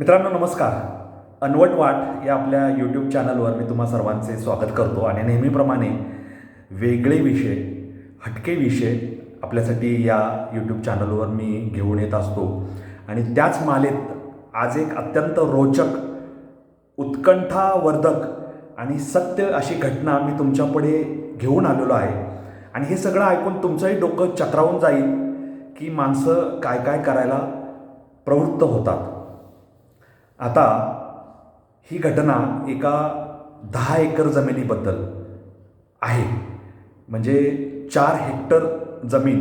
मित्रांनो नमस्कार. अनवट वाट या आपल्या यूट्यूब चॅनलवर मी तुम्हा सर्वांचे स्वागत करतो आणि नेहमीप्रमाणे वेगळे विषय हटके विषय आपल्यासाठी या यूट्यूब चॅनलवर मी घेऊन येत असतो. आणि त्याच मालेत आज एक अत्यंत रोचक उत्कंठावर्धक आणि सत्य अशी घटना मी तुमच्यापुढे घेऊन आलेलो आहे. आणि हे सगळं ऐकून तुमचंही डोकं चक्रावून जाईल की माणसं काय काय करायला प्रवृत्त होतात. आता ही घटना एका दहा एकर जमिनीबद्दल आहे. म्हणजे चार हेक्टर जमीन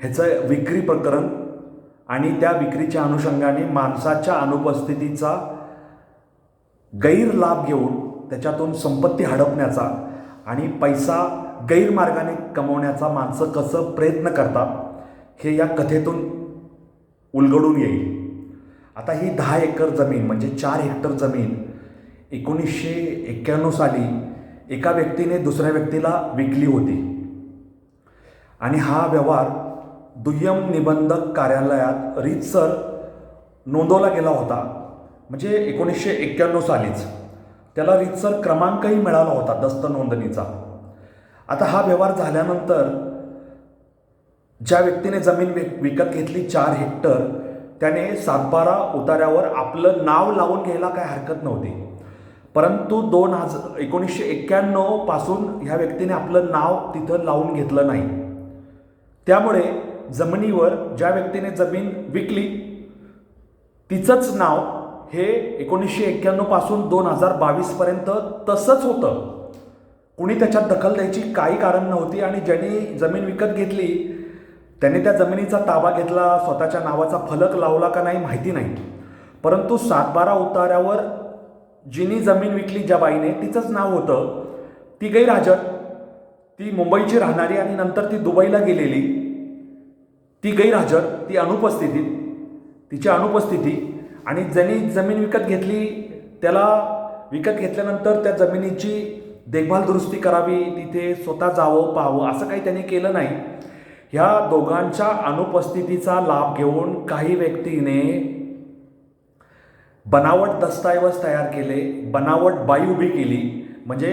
ह्याचं विक्री प्रकरण आणि त्या विक्रीच्या अनुषंगाने माणसाच्या अनुपस्थितीचा गैरलाभ घेऊन त्याच्यातून संपत्ती हडपण्याचा आणि पैसा गैरमार्गाने कमवण्याचा माणसं कसं प्रयत्न करतात हे या कथेतून उलगडून येईल. आता ही दहा एकर जमीन म्हणजे चार हेक्टर जमीन एकोणीसशे एक्क्याण्णव साली एका व्यक्तीने दुसऱ्या व्यक्तीला विकली होती. आणि हा व्यवहार दुय्यम निबंधक कार्यालयात रीतसर नोंदवला गेला होता म्हणजे एकोणीसशे एक्क्याण्णव सालीच. त्याला रीतसर क्रमांकही मिळाला होता दस्त नोंदणीचा. आता हा व्यवहार झाल्यानंतर ज्या व्यक्तीने जमीन विक विकत घेतली चार हेक्टर त्याने सातबारा उतार्यावर आपलं नाव लावून घ्यायला काय हरकत नव्हती. परंतु दोन हज एकोणीसशे एक्क्याण्णवपासून ह्या व्यक्तीने आपलं नाव तिथं लावून घेतलं नाही. त्यामुळे जमिनीवर ज्या व्यक्तीने जमीन विकली तिचंच नाव हे एकोणीसशे एक्क्याण्णवपासून दोन हजार बावीसपर्यंत तसंच होतं. कुणी त्याच्यात दखल द्यायची काही कारण नव्हती आणि ज्यांनी जमीन विकत घेतली त्याने त्या जमिनीचा ताबा घेतला स्वतःच्या नावाचा फलक लावला का नाही माहिती नाही. परंतु सातबारा उतार्यावर जिनी जमीन विकली ज्या बाईने तिचंच नाव होतं. ती गैरहजर. ती मुंबईची राहणारी आणि नंतर ती दुबईला गेलेली. ती गैरहजर ती अनुपस्थितीत तिची अनुपस्थिती. आणि ज्यांनी जमीन विकत घेतली त्याला विकत घेतल्यानंतर त्या जमिनीची देखभाल दुरुस्ती करावी तिथे स्वतः जावं पाहावं असं काही त्यांनी केलं नाही. ह्या दोघांच्या अनुपस्थितीचा लाभ घेऊन काही व्यक्तीने बनावट दस्तऐवज तयार केले बनावट बाई उभी केली. म्हणजे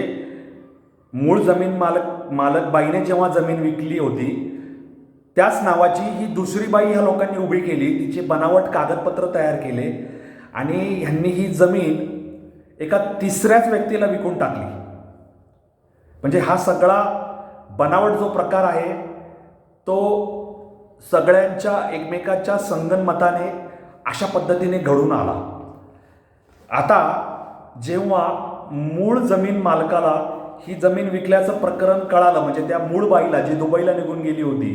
मूळ जमीन मालक मालक बाईने जेव्हा जमीन विकली होती त्याच नावाची ही दुसरी बाई ह्या लोकांनी उभी केली. तिचे बनावट कागदपत्र तयार केले आणि ह्यांनी ही जमीन एका तिसऱ्याच व्यक्तीला विकून टाकली. म्हणजे हा सगळा बनावट जो प्रकार आहे तो सगळ्यांच्या एकमेकाच्या संगनमताने अशा पद्धतीने घडून आला. आता जेव्हा मूळ जमीन मालकाला ही जमीन विकल्याचं प्रकरण कळालं म्हणजे त्या मूळ बाईला जी दुबईला निघून गेली होती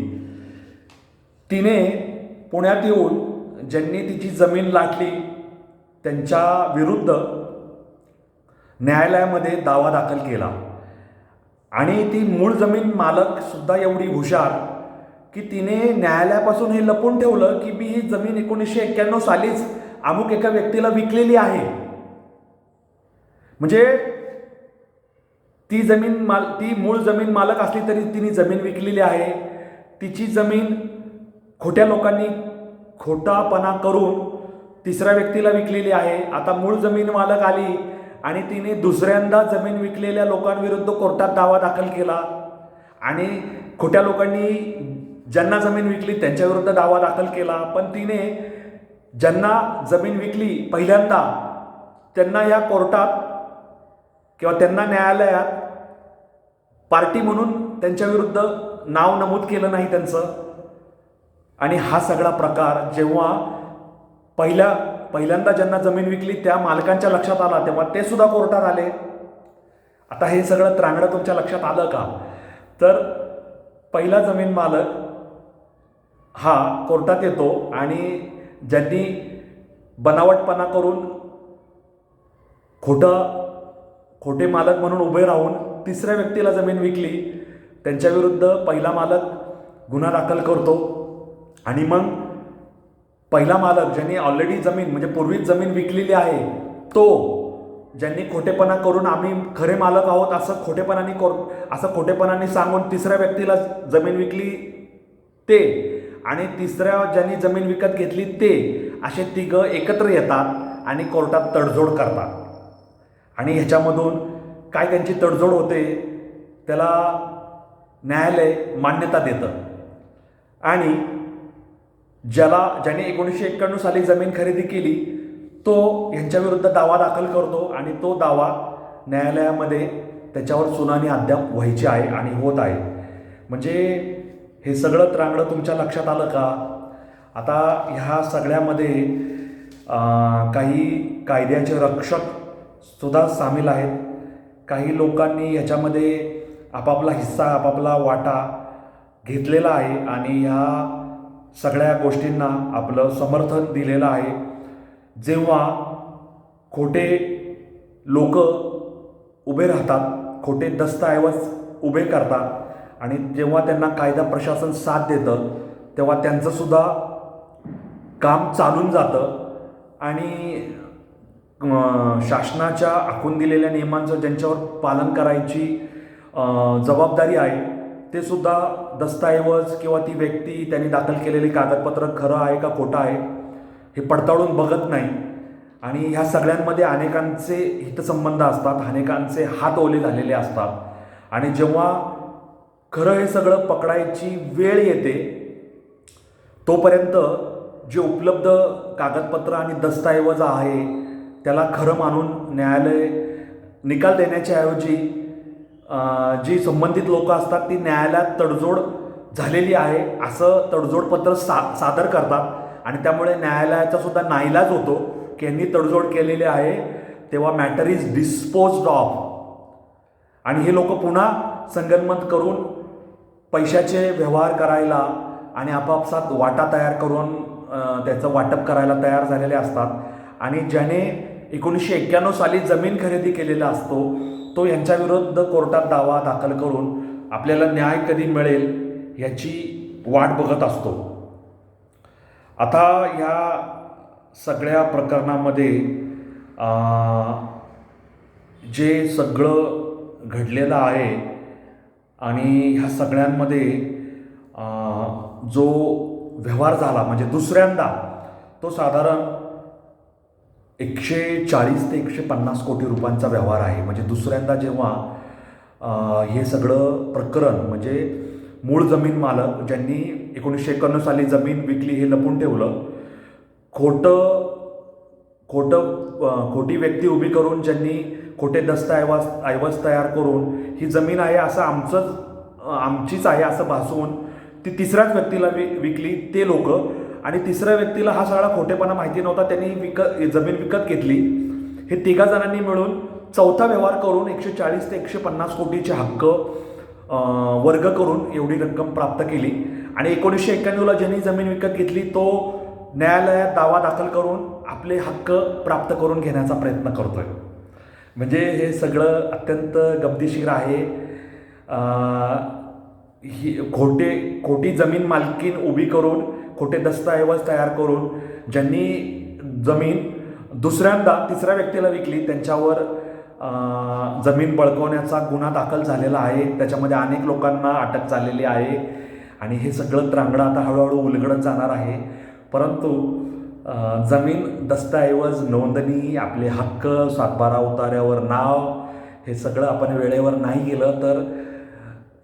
तिने पुण्यात येऊन ज्यांनी तिची जमीन लाटली त्यांच्या विरुद्ध न्यायालयामध्ये दावा दाखल केला. आणि ती मूळ जमीन मालक सुद्धा एवढी हुशार की तिने न्यायालयापासून हे लपून ठेवलं की मी ही जमीन एकोणीसशे एक्क्याण्णव सालीच अमुक एका व्यक्तीला विकलेली आहे. म्हणजे ती जमीन माल ती मूळ जमीन मालक असली तरी तिने जमीन विकलेली आहे. तिची जमीन खोट्या लोकांनी खोटापणा करून तिसऱ्या व्यक्तीला विकलेली आहे. आता मूळ जमीन मालक आली आणि तिने दुसऱ्यांदा जमीन विकलेल्या लोकांविरुद्ध कोर्टात दावा दाखल केला. आणि खोट्या लोकांनी ज्यांना जमीन विकली त्यांच्याविरुद्ध दावा दाखल केला. पण तिने ज्यांना जमीन विकली पहिल्यांदा त्यांना या कोर्टात किंवा त्यांना न्यायालयात पार्टी म्हणून त्यांच्याविरुद्ध नाव नमूद केलं नाही त्यांचं. आणि हा सगळा प्रकार जेव्हा पहिल्या पहिल्यांदा ज्यांना जमीन विकली त्या मालकांच्या लक्षात आला तेव्हा ते सुद्धा कोर्टात आले. आता हे सगळं त्रांगडं तुमच्या लक्षात आलं का? तर पहिला जमीन मालक हा कोर्टात येतो आणि ज्यांनी बनावटपणा करून खोटं खोटे मालक म्हणून उभे राहून तिसऱ्या व्यक्तीला जमीन विकली त्यांच्याविरुद्ध पहिला मालक गुन्हा दाखल करतो. आणि मग पहिला मालक ज्यांनी ऑलरेडी जमीन म्हणजे पूर्वीच जमीन विकलेली आहे तो ज्यांनी खोटेपणा करून आम्ही खरे मालक आहोत असं खोटेपणाने कोर असं खोटेपणाने सांगून तिसऱ्या व्यक्तीला जमीन विकली ते आणि तिसऱ्या ज्यांनी जमीन विकत घेतली ते असे तिघं एकत्र येतात आणि कोर्टात तडजोड करतात. आणि ह्याच्यामधून काय त्यांची तडजोड होते त्याला न्यायालय मान्यता देतं. आणि ज्याला ज्याने एकोणीसशे एक्क्याण्णव साली जमीन खरेदी केली तो यांच्याविरुद्ध दावा दाखल करतो आणि तो दावा न्यायालयामध्ये त्याच्यावर सुनावणी अद्याप व्हायची आहे आणि होत आहे. म्हणजे हे सगळं त्रांगडं तुमच्या लक्षात आलं का? आता ह्या सगळ्यामध्ये काही कायद्याचे रक्षक सुद्धा सामील आहेत. काही लोकांनी ह्याच्यामध्ये आपापला हिस्सा आपापला वाटा घेतलेला आहे आणि ह्या सगळ्या गोष्टींना आपलं समर्थन दिलेलं आहे. जेव्हा खोटे लोक उभे राहतात खोटे दस्तऐवज उभे करतात आणि जेव्हा त्यांना कायदा प्रशासन साथ देतं तेव्हा त्यांचंसुद्धा काम चालून जातं. आणि शासनाच्या आखून दिलेल्या नियमांचं ज्यांच्यावर पालन करायची जबाबदारी आहे ते सुद्धा दस्तऐवज किंवा ती व्यक्ती त्यांनी दाखल केलेली कागदपत्र खरं आहे का खोटं आहे हे पडताळून बघत नाही. आणि ह्या सगळ्यांमध्ये अनेकांचे हितसंबंध असतात अनेकांचे हात ओले झालेले असतात. आणि जेव्हा खरं हे सगळं पकडायची वेळ येते. तोपर्यंत जे उपलब्ध कागदपत्र आणि दस्तऐवज आहे त्याला खरं मानून न्यायालय निकाल देण्याच्या ऐवजी जी संबंधित लोक असतात ती न्यायालयात तडजोड झालेली आहे असं तडजोडपत्र सा सादर करतात. आणि त्यामुळे न्यायालयाचा सुद्धा नाईलाज होतो की यांनी तडजोड केलेली आहे तेव्हा मॅटर इज डिस्पोज्ड ऑफ. आणि हे लोक पुन्हा संगनमत करून पैशाचे व्यवहार करायला आणि आपापसात वाटा तयार करून त्याचं वाटप करायला तयार झालेले असतात. आणि ज्याने एकोणीसशे एक्क्याण्णव साली जमीन खरेदी केलेला असतो तो यांच्याविरुद्ध कोर्टात दावा दाखल करून आपल्याला न्याय कधी मिळेल याची वाट बघत असतो. आता या सगळ्या प्रकरणामध्ये जे सगळं घडलेलं आहे आणि ह्या सगळ्यांमध्ये जो व्यवहार झाला म्हणजे दुसऱ्यांदा तो साधारण एकशे चाळीस ते एकशे पन्नास कोटी रुपयांचा व्यवहार आहे. म्हणजे दुसऱ्यांदा जेव्हा हे सगळं प्रकरण म्हणजे मूळ जमीन मालक ज्यांनी एकोणीसशे एकोणनव्वद साली जमीन विकली हे लपून ठेवलं खोटं खोटं खोटी व्यक्ती उभी करून ज्यांनी खोटे दस्तऐवज ऐवज तयार करून ही जमीन आहे असं आमचंच आमचीच आहे असं भासवून ती तिसऱ्याच व्यक्तीला वि विकली ते लोक. आणि तिसऱ्या व्यक्तीला हा सगळा खोटेपणा माहिती नव्हता त्यांनी विकत जमीन विकत घेतली. हे तिघा जणांनी मिळून चौथा व्यवहार करून एकशे चाळीस ते एकशे पन्नास कोटीचे हक्क वर्ग करून एवढी रक्कम प्राप्त केली. आणि एकोणीसशे एक्क्याण्णवला ज्यांनी जमीन विकत घेतली तो न्यायालयात दावा दाखल करून आपले हक्क प्राप्त करून घेण्याचा प्रयत्न करतोय. म्हणजे हे सगळं अत्यंत गमतीशीर आहे. ही खोटे खोटी जमीन मालकीन उभी करून खोटे दस्तऐवज तयार करून ज्यांनी जमीन दुसऱ्यांदा तिसऱ्या व्यक्तीला विकली त्यांच्यावर जमीन बळकवण्याचा गुन्हा दाखल झालेला आहे. त्याच्यामध्ये अनेक लोकांना अटक झालेली आहे. आणि हे सगळं त्रांगडं आता हळूहळू उलगडत जाणार आहे. परंतु जमीन दस्तऐवज नोंदणी आपले हक्क सातबारा उतार्यावर नाव हे सगळं आपण वेळेवर नाही गेलं तर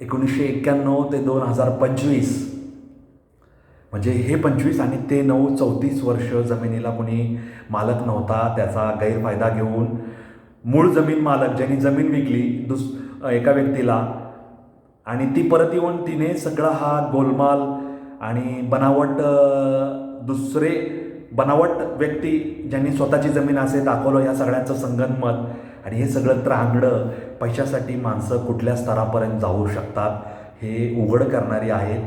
एकोणीसशे एक्क्याण्णव ते दोन हजार पंचवीस म्हणजे हे पंचवीस आणि ते नऊ चौतीस वर्ष जमिनीला कोणी मालक नव्हता त्याचा गैरफायदा घेऊन मूळ जमीन मालक ज्यांनी जमीन विकली दुस एका व्यक्तीला आणि ती परत येऊन तिने सगळा हा गोलमाल आणि बनावट दुसरे बनावट व्यक्ती ज्यांनी स्वतःची जमीन असे दाखवलं या सगळ्यांचं संगनमत आणि हे सगळं त्रांगडं पैशासाठी माणसं कुठल्या स्तरापर्यंत जाऊ शकतात हे उघड करणारी आहेत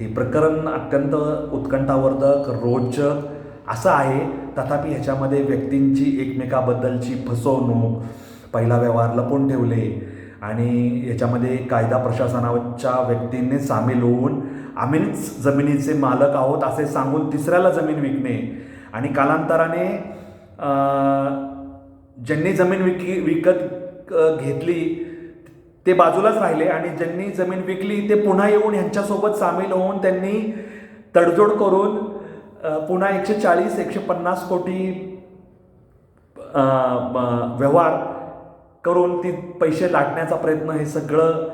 हे प्रकरण अत्यंत उत्कंठावर्धक रोचक असं आहे. तथापि ह्याच्यामध्ये व्यक्तींची एकमेकाबद्दलची फसवणूक पहिला व्यवहार लपून ठेवले आणि याच्यामध्ये कायदा प्रशासनाच्या व्यक्तींनी सामील होऊन आम्हीच जमिनीचे मालक आहोत असे सांगून तिसऱ्याला जमीन विकणे. आणि कालांतराने ज्यांनी जमीन विकी विकत घेतली ते बाजूलाच राहिले आणि ज्यांनी जमीन विकली ते पुन्हा येऊन ह्यांच्यासोबत सामील होऊन त्यांनी तडजोड करून पुन्हा एकशे चाळीस एकशे पन्नास कोटी व्यवहार करून ती पैसे लाटण्याचा प्रयत्न हे सगळं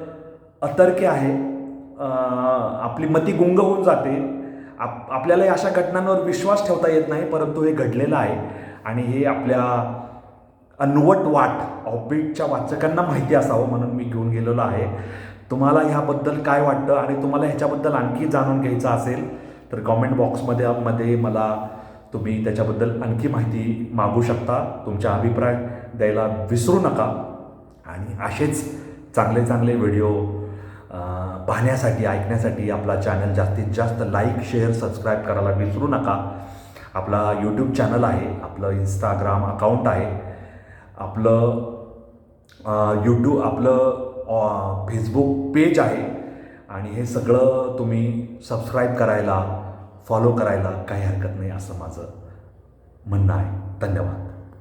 अतर्क्य आहे. आपली मती गुंग होऊन जाते. आप आपल्याला अशा घटनांवर विश्वास ठेवता येत नाही परंतु हे घडलेलं आहे. आणि हे आपल्या अनवट वाट ऑबिटच्या वाचकांना माहिती असावं म्हणून मी घेऊन गेलेलो आहे. तुम्हाला ह्याबद्दल काय वाटतं? आणि तुम्हाला ह्याच्याबद्दल आणखी जाणून घ्यायचं असेल तर कॉमेंट बॉक्समध्ये मध्ये मला तुम्ही त्याच्याबद्दल आणखी माहिती मागू शकता. तुमचा अभिप्राय द्यायला विसरू नका. आणि असेच चांगले चांगले व्हिडिओ पाहण्यासाठी ऐकण्यासाठी आपला चॅनल जास्तीत जास्त लाईक शेअर सबस्क्राईब करायला विसरू नका. आपला यूट्यूब चॅनल आहे. आपलं इंस्टाग्राम अकाउंट आहे. आपलं यूट्यूब आपलं फेसबुक पेज आहे. आणि हे सगळं तुम्ही सबस्क्राईब करायला फॉलो करायला काही हरकत नाही असं माझं म्हणणं आहे. धन्यवाद.